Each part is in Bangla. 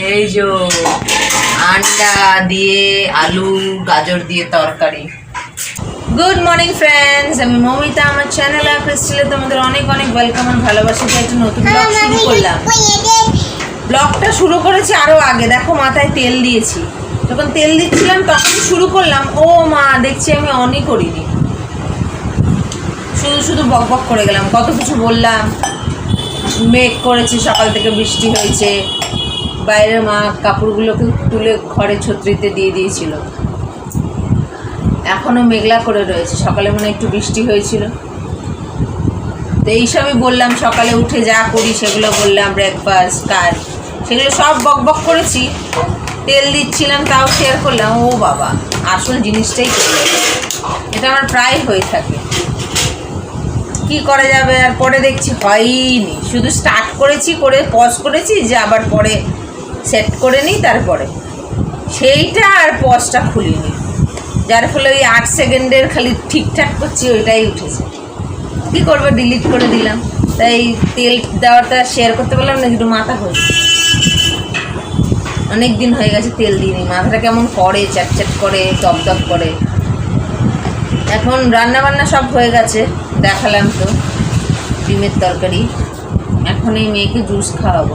এই যে আন্ডা দিয়ে আলু গাজর দিয়ে তরকারি। গুড মর্নিং ফ্রেন্ডস আমি মমিতা আমার চ্যানেল আর ক্রিস্টালে তোমাদের অনেক অনেক ওয়েলকাম আর ভালোবাসা দিয়ে একটা নতুন ব্লগ শুরু করলাম। ব্লগটা শুরু করেছি আরও আগে। দেখো মাথায় তেল দিয়েছি। যখন তেল দিচ্ছিলাম তখন শুরু করলাম। ও মা দেখছি আমি অনই করিনি। শুধু শুধু বক বক করে গেলাম। কত কিছু বললাম। মেঘ করেছে সকাল থেকে বৃষ্টি হয়েছে। বাইরের মা কাপড়গুলোকে তুলে ঘরে ছত্রিতে দিয়ে দিয়েছিল। এখনও মেঘলা করে রয়েছে, সকালে মনে একটু বৃষ্টি হয়েছিল। তো এইসবই বললাম, সকালে উঠে যা করি সেগুলো বললাম ব্রেকফাস্ট কাজ, সেগুলো সব বক বক করেছি। তেল দিচ্ছিলাম, তাও শেয়ার করলাম, ও বাবা, আসল জিনিসটাই এটা আমার প্রায় হয়ে থাকে। কি করা যাবে আর পরে দেখছি, হয়নি। শুধু স্টার্ট করেছি, করে পজ করেছি, যে আবার পরে সেট করে নিই, তারপরে। সেইটা আর পজটা খুলিনি। যার ফলে ওই আট সেকেন্ডের খালি ঠিকঠাক করছি, ওইটাই উঠেছে। কী করব ডিলিট করে দিলাম। তাই তেল দেওয়াটা শেয়ার করতে পারলাম না একটু মাথা হয়েছে অনেক দিন হয়ে গেছে তেল দিইনি। মাথাটা কেমন করে চ্যাট চ্যাট করে দপ দপ করে। এখন রান্না বান্না সব হয়ে গেছে, দেখালাম তো। ডিমের তরকারি। এখন এই মেয়েকে জুস খাওয়াবো।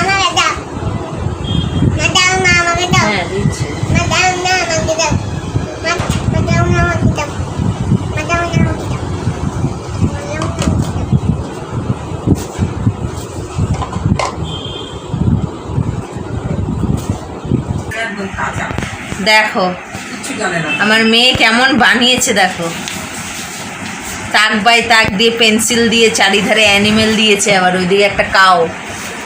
আমাকে দাও। না দাও। না আমাকে না কাঁচা দেখো আমার মেয়ে কেমন বানিয়েছে দেখো। তাক বাই তাক দিয়ে পেন্সিল দিয়ে চারিধারে অ্যানিমেল দিয়েছে আবার। ওইদিকে একটা কাউ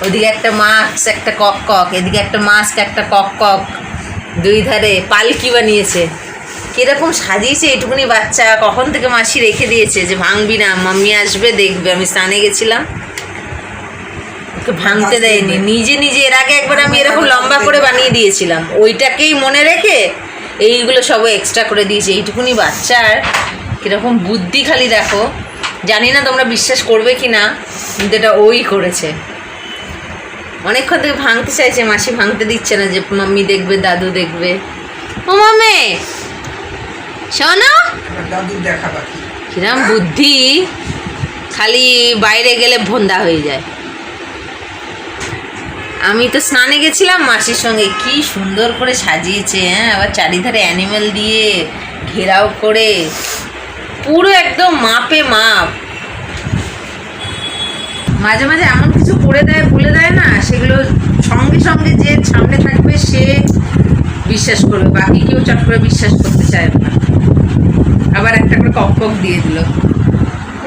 ওইদিকে একটা মাস্ক একটা কক কক এদিকে একটা মাস্ক একটা কক কক। দুই ধারে পালকি বানিয়েছে। কীরকম সাজিয়েছে এইটুকুনি বাচ্চা কখন থেকে মাসি রেখে দিয়েছে যে ভাঙবি না মাম্মি আসবে দেখবে। আমি স্নানে গেছিলাম। ওকে ভাঙতে দেয়নি। নিজে নিজে এর আগে একবার আমি এরকম লম্বা করে বানিয়ে দিয়েছিলাম। ওইটাকেই মনে রেখে এইগুলো সব এক্সট্রা করে দিয়েছে। এইটুকুনি বাচ্চার কীরকম বুদ্ধি খালি দেখো। জানি না তোমরা বিশ্বাস করবে কি না কিন্তু এটা ওই করেছে। অনেকক্ষণ থেকে ভাঙতে চাইছে, মাসি ভাঙতে দিচ্ছে না যে, মাম্মি দেখবে, দাদু দেখবে। ও মামে শোনো! কিরম বুদ্ধি, খালি বাইরে গেলে ভন্দা হয়ে যায়। আমি তো স্নানে গেছিলাম, মাসির সঙ্গে। কি সুন্দর করে সাজিয়েছে হ্যাঁ? আবার চারিধারে অ্যানিমেল দিয়ে ঘেরাও করে। পুরো একদম মাপে মাপ। মাঝে মাঝে এমন কিছু করে দেয়, বলে দেয় না, সেগুলো সঙ্গে সঙ্গে যে সামনে থাকবে, সে বিশ্বাস করবে, বাকি কেউ চট করে বিশ্বাস করতে চায় না। আবার একটা করে কক কক দিয়ে দিল।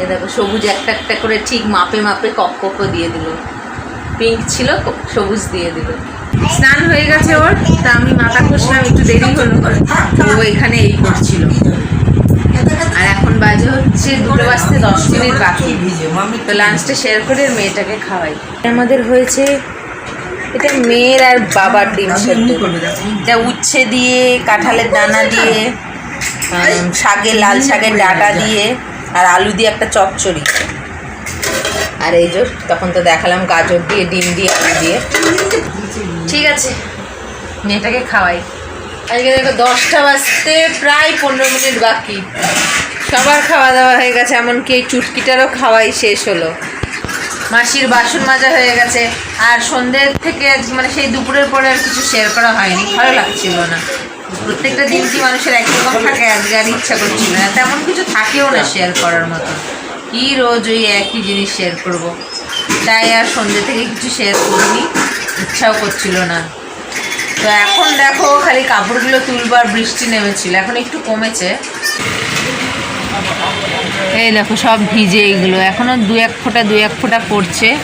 এ দেখো, সবুজ একটা একটা করে ঠিক মাপে মাপে কক ককও দিয়ে দিল। পিঙ্ক ছিল, সবুজ দিয়ে দিল। স্নান হয়ে গেছে ওর, তা আমি মাথা ঘষলাম, একটু দেরি হলো। ও এখানে এই করছিল। বাজে হচ্ছে দুটো বাজতে দশ মিনিট বাকি। তো লাঞ্চটা শেয়ার করে মেয়েটাকে খাওয়াই। আমাদের হয়েছে এটা মেয়ের আর বাবার ডিম সেদ্ধ। এমনি করবে দেখো এটা উচ্ছে দিয়ে কাঁঠালের দানা দিয়ে শাকের লাল শাকের ডাটা দিয়ে আর আলু দিয়ে একটা চচ্চড়ি। আর এই যে তখন তো দেখালাম গাজর দিয়ে ডিম দিয়ে আলু দিয়ে। ঠিক আছে মেয়েটাকে খাওয়াই। আজকে দেখো দশটা বাজতে প্রায় পনেরো মিনিট বাকি। সবার খাওয়া দাওয়া হয়ে গেছে, এমনকি এই চুটকিটারও খাওয়াই শেষ হলো। মাসির বাসন মাজা হয়ে গেছে, আর সন্ধ্যের থেকে মানে সেই দুপুরের পরে আর কিছু শেয়ার করা হয়নি, ভালো লাগছিল না। প্রত্যেকটা দিন কি মানুষের একরকম থাকে আজকে আর ইচ্ছা করছিল না, তেমন কিছু থাকেও না শেয়ার করার মতো। কি রোজ ওই একই জিনিস শেয়ার করব। তাই আর সন্ধ্যে থেকে কিছু শেয়ার করিনি, ইচ্ছাও করছিল না। তো এখন দেখো, খালি কাপড়গুলো তুলবার বৃষ্টি নেমেছিল, এখন একটু কমেছে। এই দেখো, সব ভিজে এগুলো। এখনও দু এক ফোঁটা, দু এক ফোঁটা পড়ছে।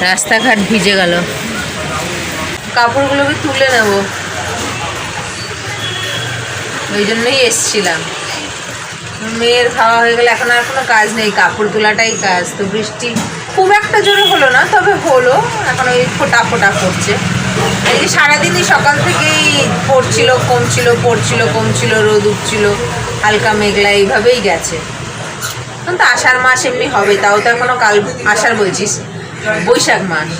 রাস্তাঘাট ভিজে গেল। কাপড়গুলোকে তুলে নেব। ওই জন্যই এসছিলাম। মেয়ের খাওয়া হয়ে গেলে এখন আর কোনো কাজ নেই। কাপড় তোলাটাই কাজ। তো বৃষ্টি খুব একটা জোরে হলো না, তবে হলো। এখন ওই ফোটা ফোটা পড়ছে। এই সারাদিনই সকাল থেকেই পড়ছিল, কমছিল পড়ছিল, কমছিল, রোদ উঠছিল, হালকা মেঘলা, এইভাবেই গেছে। এখন তো আষাঢ় মাস এমনি হবে, তাও তো এখনও কাল আষাঢ় বলছিস, বৈশাখ মাস।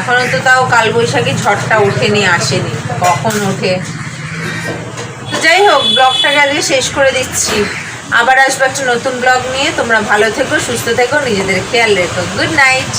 এখনও তো তাও কাল বৈশাখী ঝড়টা ওঠেনি, আসেনি, কখন ওঠে? তো যাই হোক ব্লগটাকে আজকে শেষ করে দিচ্ছি। আবার আসব একটা নতুন ব্লগ নিয়ে, তোমরা ভালো থেকো, সুস্থ থেকো, নিজেদের খেয়াল রেখো। Good night